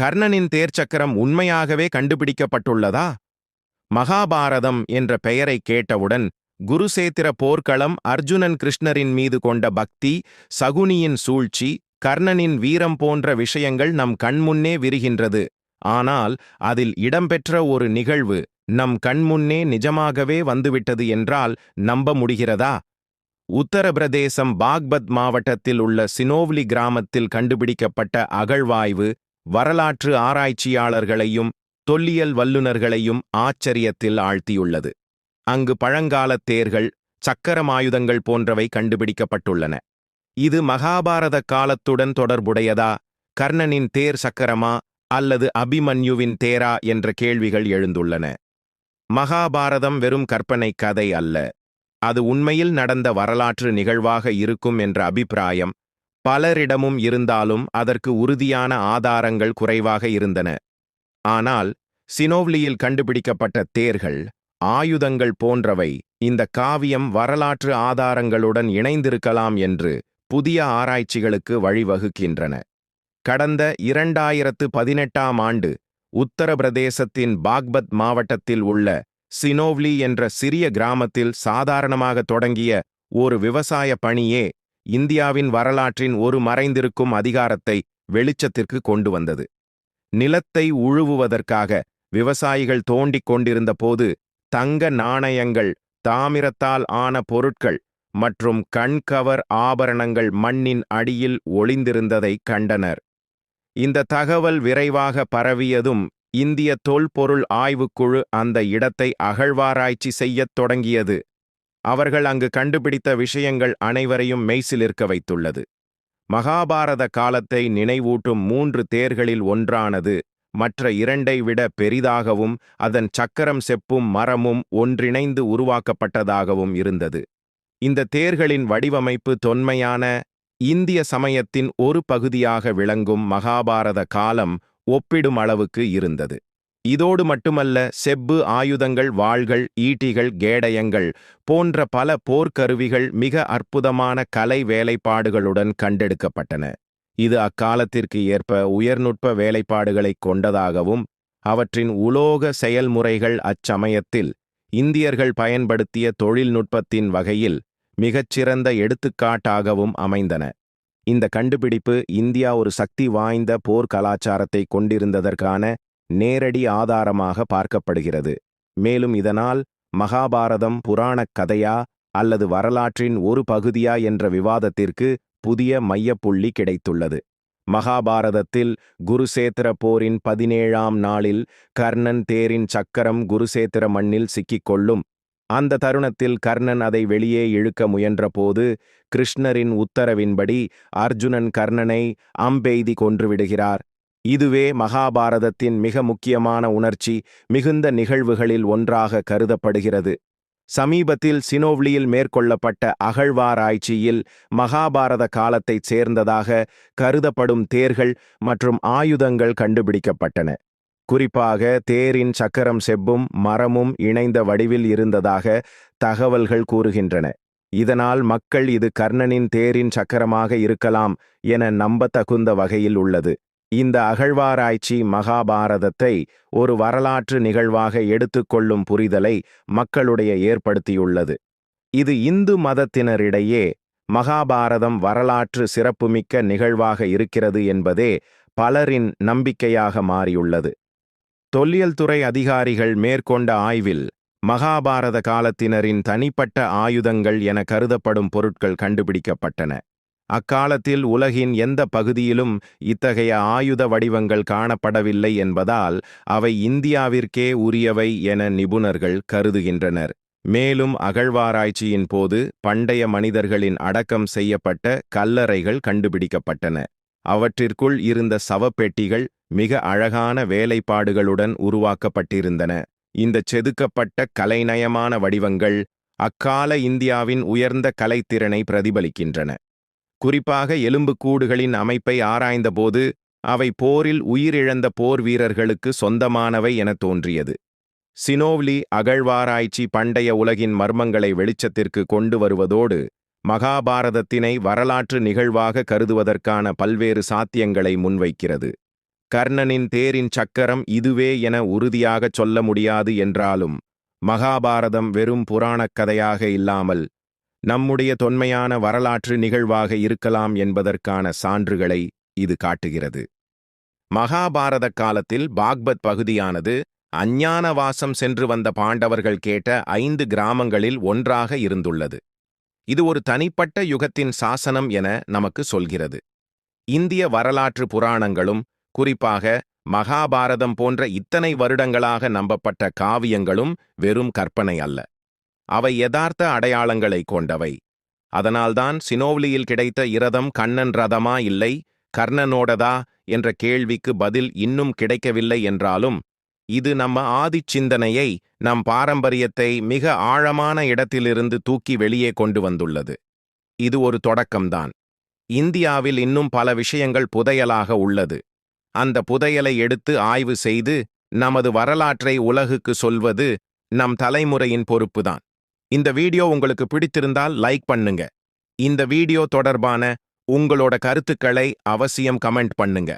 கர்ணனின் தேர்ச்சக்கரம் உண்மையாகவே கண்டுபிடிக்கப்பட்டுள்ளதா? மகாபாரதம் என்ற பெயரை கேட்டவுடன் குருசேத்திர போர்க்களம் அர்ஜுனன் கிருஷ்ணரின் மீது கொண்ட பக்தி சகுனியின் சூழ்ச்சி கர்ணனின் வீரம் போன்ற விஷயங்கள் நம் கண்முன்னே விரிகின்றது. ஆனால் அதில் இடம்பெற்ற ஒரு நிகழ்வு நம் கண்முன்னே நிஜமாகவே வந்துவிட்டது என்றால் நம்ப முடிகிறதா? உத்தரப்பிரதேசம் பாக்பத் மாவட்டத்தில் உள்ள சினோவ்லி கிராமத்தில் கண்டுபிடிக்கப்பட்ட அகழ்வாய்வு வரலாற்று ஆராய்ச்சியாளர்களையும் தொல்லியல் வல்லுநர்களையும் ஆச்சரியத்தில் ஆழ்த்தியுள்ளது. அங்கு பழங்காலத் தேர்கள் சக்கரமாயுதங்கள் போன்றவை கண்டுபிடிக்கப்பட்டுள்ளன. இது மகாபாரத காலத்துடன் தொடர்புடையதா கர்ணனின் தேர் சக்கரமா அல்லது அபிமன்யுவின் தேரா என்ற கேள்விகள் எழுந்துள்ளன. மகாபாரதம் வெறும் கற்பனை கதை அல்ல. அது உண்மையில் நடந்த வரலாற்று நிகழ்வாக இருக்கும் என்ற அபிப்பிராயம் பலரிடமும் இருந்தாலும் அதற்கு உறுதியான ஆதாரங்கள் குறைவாக இருந்தன. ஆனால் சினோவ்லியில் கண்டுபிடிக்கப்பட்ட தேர்கள் ஆயுதங்கள் போன்றவை இந்த காவியம் வரலாற்று ஆதாரங்களுடன் இணைந்திருக்கலாம் என்று புதிய ஆராய்ச்சிகளுக்கு வழிவகுக்கின்றன. கடந்த இரண்டாயிரத்து பதினெட்டாம் ஆண்டு உத்தரப்பிரதேசத்தின் பாக்பத் மாவட்டத்தில் உள்ள சினோவ்லி என்ற சிறிய கிராமத்தில் சாதாரணமாக தொடங்கிய ஒரு விவசாய பணியே இந்தியாவின் வரலாற்றின் ஒரு மறைந்திருக்கும் அதிகாரத்தை வெளிச்சத்திற்கு கொண்டு வந்தது. நிலத்தை உழுவுவதற்காக விவசாயிகள் தோண்டிக் கொண்டிருந்த போது தங்க நாணயங்கள் தாமிரத்தால் ஆன பொருட்கள் மற்றும் கண்கவர் ஆபரணங்கள் மண்ணின் அடியில் ஒளிந்திருந்ததை கண்டனர். இந்த தகவல் விரைவாக பரவியதும் இந்திய தொல்பொருள் ஆய்வுக்குழு அந்த இடத்தை அகழ்வாராய்ச்சி செய்யத் தொடங்கியது. அவர்கள் அங்கு கண்டுபிடித்த விஷயங்கள் அனைவரையும் மெய்சிலிருக்க வைத்துள்ளது. மகாபாரத காலத்தை நினைவூட்டும் மூன்று தேர்களில் ஒன்றானது மற்ற இரண்டை விட பெரிதாகவும் அதன் சக்கரம் செப்பும் மரமும் ஒன்றிணைந்து உருவாக்கப்பட்டதாகவும் இருந்தது. இந்த தேர்களின் வடிவமைப்பு தொன்மையான இந்திய சமயத்தின் ஒரு பகுதியாக விளங்கும் மகாபாரத காலம் ஒப்பிடும் அளவுக்கு இருந்தது. இதோடு மட்டுமல்ல செப்பு ஆயுதங்கள் வாள்கள் ஈட்டிகள் கேடயங்கள் போன்ற பல போர்க்கருவிகள் மிக அற்புதமான கலை வேலைப்பாடுகளுடன் கண்டெடுக்கப்பட்டன. இது அக்காலத்திற்கு ஏற்ப உயர்நுட்ப வேலைப்பாடுகளைக் கொண்டதாகவும் அவற்றின் உலோக செயல்முறைகள் அச்சமயத்தில் இந்தியர்கள் பயன்படுத்திய தொழில்நுட்பத்தின் வகையில் மிகச்சிறந்த எடுத்துக்காட்டாகவும் அமைந்தன. இந்த கண்டுபிடிப்பு இந்தியா ஒரு சக்தி வாய்ந்த போர் கலாச்சாரத்தை கொண்டிருந்ததற்கான நேரடி ஆதாரமாக பார்க்கப்படுகிறது. மேலும் இதனால் மகாபாரதம் புராணக் கதையா அல்லது வரலாற்றின் ஒரு பகுதியா என்ற விவாதத்திற்கு புதிய மையப்புள்ளி கிடைத்துள்ளது. மகாபாரதத்தில் குருசேத்திர போரின் பதினேழாம் நாளில் கர்ணன் தேரின் சக்கரம் குருசேத்திர மண்ணில் சிக்கிக்கொள்ளும். அந்த தருணத்தில் கர்ணன் அதை வெளியே இழுக்க முயன்றபோது கிருஷ்ணரின் உத்தரவின்படி அர்ஜுனன் கர்ணனை அம்பெய்தி கொன்றுவிடுகிறார். இதுவே மகாபாரதத்தின் மிக முக்கியமான உணர்ச்சி மிகுந்த நிகழ்வுகளில் ஒன்றாக கருதப்படுகிறது. சமீபத்தில் சினோவ்லியில் மேற்கொள்ளப்பட்ட அகழ்வாராய்ச்சியில் மகாபாரத காலத்தைச் சேர்ந்ததாக கருதப்படும் தேர்கள் மற்றும் ஆயுதங்கள் கண்டுபிடிக்கப்பட்டன. குறிப்பாக தேரின் சக்கரம் செப்பும் மரமும் இணைந்த வடிவில் இருந்ததாக தகவல்கள் கூறுகின்றன. இதனால் மக்கள் இது கர்ணனின் தேரின் சக்கரமாக இருக்கலாம் என நம்பத்தகுந்த வகையில் உள்ளது. இந்த அகழ்வாராய்ச்சி மகாபாரதத்தை ஒரு வரலாற்று நிகழ்வாக எடுத்துக்கொள்ளும் புரிதலை மக்களுடைய ஏற்படுத்தியுள்ளது. இது இந்து மதத்தினரிடையே மகாபாரதம் வரலாற்று சிறப்புமிக்க நிகழ்வாக இருக்கிறது என்பதே பலரின் நம்பிக்கையாக மாறியுள்ளது. தொல்லியல் துறை அதிகாரிகள் மேற்கொண்ட ஆய்வில் மகாபாரத காலத்தினரின் தனிப்பட்ட ஆயுதங்கள் என கருதப்படும் பொருட்கள் கண்டுபிடிக்கப்பட்டன. அக்காலத்தில் உலகின் எந்த பகுதியிலும் இத்தகைய ஆயுத வடிவங்கள் காணப்படவில்லை என்பதால் அவை இந்தியாவிற்கே உரியவை என நிபுணர்கள் கருதுகின்றனர். மேலும் அகழ்வாராய்ச்சியின் போது பண்டைய மனிதர்களின் அடக்கம் செய்யப்பட்ட கல்லறைகள் கண்டுபிடிக்கப்பட்டன. அவற்றிற்குள் இருந்த சவப்பெட்டிகள் மிக அழகான வேலைப்பாடுகளுடன் உருவாக்கப்பட்டிருந்தன. இந்த செதுக்கப்பட்ட கலைநயமான வடிவங்கள் அக்கால இந்தியாவின் உயர்ந்த கலைத்திறனை பிரதிபலிக்கின்றன. குறிப்பாக எலும்புக்கூடுகளின் அமைப்பை ஆராய்ந்தபோது அவை போரில் உயிரிழந்த போர் வீரர்களுக்கு சொந்தமானவை என தோன்றியது. சினோவ்லி அகழ்வாராய்ச்சி பண்டைய உலகின் மர்மங்களை வெளிச்சத்திற்கு கொண்டு வருவதோடு மகாபாரதத்தினை வரலாற்று நிகழ்வாக கருதுவதற்கான பல்வேறு சாத்தியங்களை முன்வைக்கிறது. கர்ணனின் தேரின் சக்கரம் இதுவே என உறுதியாகச் சொல்ல முடியாது என்றாலும் மகாபாரதம் வெறும் புராணக் கதையாக இல்லாமல் நம்முடைய தொன்மையான வரலாற்று நிகழ்வாக இருக்கலாம் என்பதற்கான சான்றுகளை இது காட்டுகிறது. மகாபாரத காலத்தில் பாக்பத் பகுதியானது அஞ்ஞானவாசம் சென்று வந்த பாண்டவர்கள் கேட்ட ஐந்து கிராமங்களில் ஒன்றாக இருந்துள்ளது. இது ஒரு தனிப்பட்ட யுகத்தின் சாசனம் என நமக்கு சொல்கிறது. இந்திய வரலாற்று புராணங்களும் குறிப்பாக மகாபாரதம் போன்ற இத்தனை வருடங்களாக நம்பப்பட்ட காவியங்களும் வெறும் கற்பனை அல்ல. அவை யதார்த்த அடையாளங்களை கொண்டவை. அதனால்தான் சினோவ்லியில் கிடைத்த இரதம் கண்ணன் ரதமா இல்லை கர்ணனோடதா என்ற கேள்விக்கு பதில் இன்னும் கிடைக்கவில்லை என்றாலும் இது நம்ம ஆதிச் சிந்தனையை நம் பாரம்பரியத்தை மிக ஆழமான இடத்திலிருந்து தூக்கி வெளியே கொண்டு வந்துள்ளது. இது ஒரு தொடக்கம்தான். இந்தியாவில் இன்னும் பல விஷயங்கள் புதையலாக உள்ளது. அந்த புதையலை எடுத்து ஆய்வு செய்து நமது வரலாற்றை உலகுக்கு சொல்வது நம் தலைமுறையின் பொறுப்புதான். இந்த வீடியோ உங்களுக்கு பிடித்திருந்தால் லைக் பண்ணுங்க. இந்த வீடியோ தொடர்பான உங்களோட கருத்துக்களை அவசியம் கமெண்ட் பண்ணுங்க.